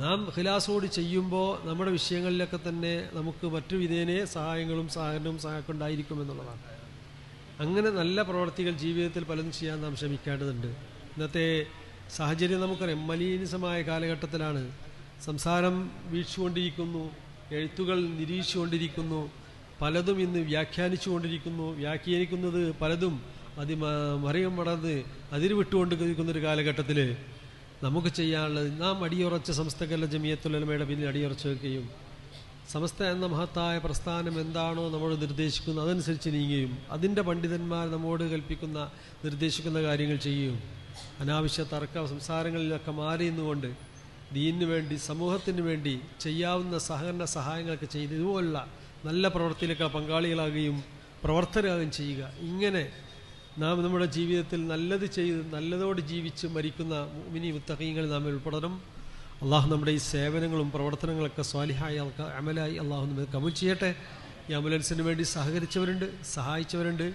നാം ഖിലാസോട് ചെയ്യുമ്പോൾ നമ്മുടെ വിഷയങ്ങളിലൊക്കെ തന്നെ നമുക്ക് മറ്റു വിധേനെ സഹായങ്ങളും സഹകരണവും സഹായമൊക്കെ ഉണ്ടായിരിക്കും എന്നുള്ളതാണ്. അങ്ങനെ നല്ല പ്രവർത്തികൾ ജീവിതത്തിൽ പലതും ചെയ്യാൻ നാം ശ്രമിക്കേണ്ടതുണ്ട്. ഇന്നത്തെ സാഹചര്യം നമുക്കറിയാം. മലീനിസമായ കാലഘട്ടത്തിലാണ് സംസാരം വീഴ്ചുകൊണ്ടിരിക്കുന്നു എഴുത്തുകൾ നിരീക്ഷിച്ചുകൊണ്ടിരിക്കുന്നു പലതും ഇന്ന് വ്യാഖ്യാനിച്ചു കൊണ്ടിരിക്കുന്നു വ്യാഖ്യാനിക്കുന്നത് പലതും അതി മറിയം വളർന്ന് അതിരുവിട്ടുകൊണ്ട് ഒരു കാലഘട്ടത്തിൽ നമുക്ക് ചെയ്യാനുള്ളത് നാം അടിയുറച്ച സംസ്ഥകല ജമിയത്തുലമയുടെ പിന്നിൽ അടിയുറച്ച് വെക്കുകയും സമസ്ത എന്ന മഹത്തായ പ്രസ്ഥാനം എന്താണോ നമ്മോട് നിർദ്ദേശിക്കുന്നത് അതനുസരിച്ച് നീങ്ങുകയും അതിന്റെ പണ്ഡിതന്മാർ നമ്മോട് കൽപ്പിക്കുന്ന നിർദ്ദേശിക്കുന്ന കാര്യങ്ങൾ ചെയ്യുകയും അനാവശ്യ തർക്ക സംസാരങ്ങളിലൊക്കെ മാറി നിന്നുകൊണ്ട് ദീനിനു വേണ്ടി സമൂഹത്തിന് വേണ്ടി ചെയ്യാവുന്ന സഹകരണ സഹായങ്ങളൊക്കെ ചെയ്ത് ഇതുപോലുള്ള നല്ല പ്രവർത്തിയിലൊക്കെ പങ്കാളികളാകുകയും പ്രവർത്തകരാകുകയും ചെയ്യുക. ഇങ്ങനെ നാം നമ്മുടെ ജീവിതത്തിൽ നല്ലത് ചെയ്ത് നല്ലതോട് ജീവിച്ച് മരിക്കുന്ന മിനി മുത്തഹീങ്ങൾ നാം ഉൾപ്പെടണം. അള്ളാഹു നമ്മുടെ ഈ സേവനങ്ങളും പ്രവർത്തനങ്ങളൊക്കെ സ്വാലിഹായി അമലായി അള്ളാഹു നമ്മൾ കബൂൽ ചെയ്യട്ടെ. ഈ ആംബുലൻസിന് വേണ്ടി സഹകരിച്ചവരുണ്ട് സഹായിച്ചവരുണ്ട്.